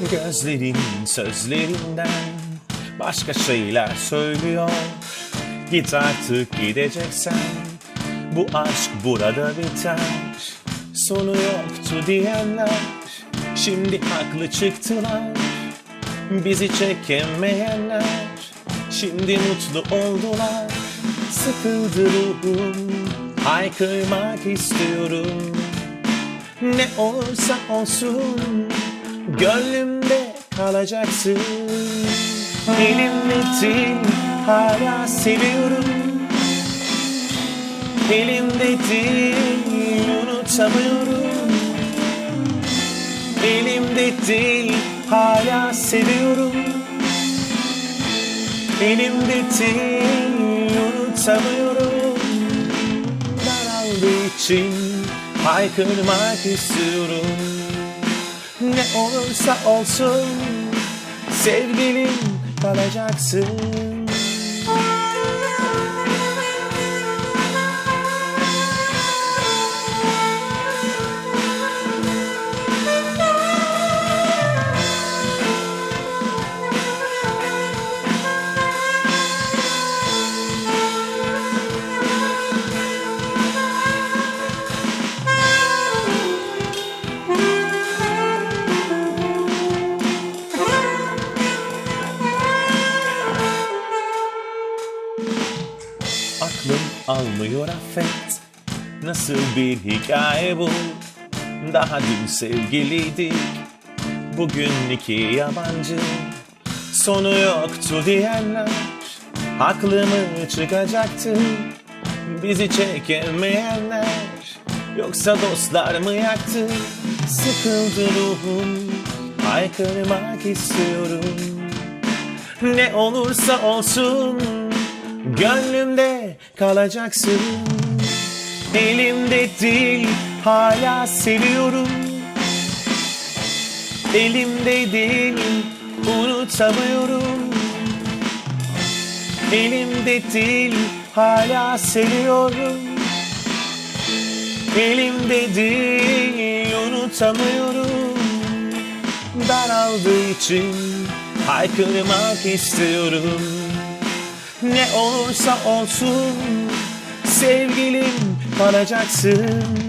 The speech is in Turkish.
Gözlerin sözlerinden başka şeyler söylüyor. Git artık gideceksen bu aşk burada biter. Sonu yoktu diyenler şimdi haklı çıktılar. Bizi çekemeyenler şimdi mutlu oldular. Sıkıldı ruhum haykırmak istiyorum. Ne olursa olsun gönlümde kalacaksın. Elimde değil hala seviyorum. Elimde değil unutamıyorum. Elimde değil hala seviyorum. Elimde değil unutamıyorum. Daraldığı için haykırmak istiyorum Ne olursa olsun sevgilim kalacaksın almıyor affet. Nasıl bir hikaye bu? Daha dün sevgiliydik. Bugün iki yabancı. Sonu yoktu diyenler. Haklı mı çıkacaktı? Bizi çekemeyenler. Yoksa dostlar mı yaktı? Sıkıldı ruhum. Haykırmak istiyorum. Ne olursa olsun Gönlümde kalacaksın. Elimde değil hala seviyorum. Elimde değil unutamıyorum. Elimde değil hala seviyorum. Elimde değil unutamıyorum. Daraldığı için haykırmak istiyorum Ne olursa olsun sevgilim kalacaksın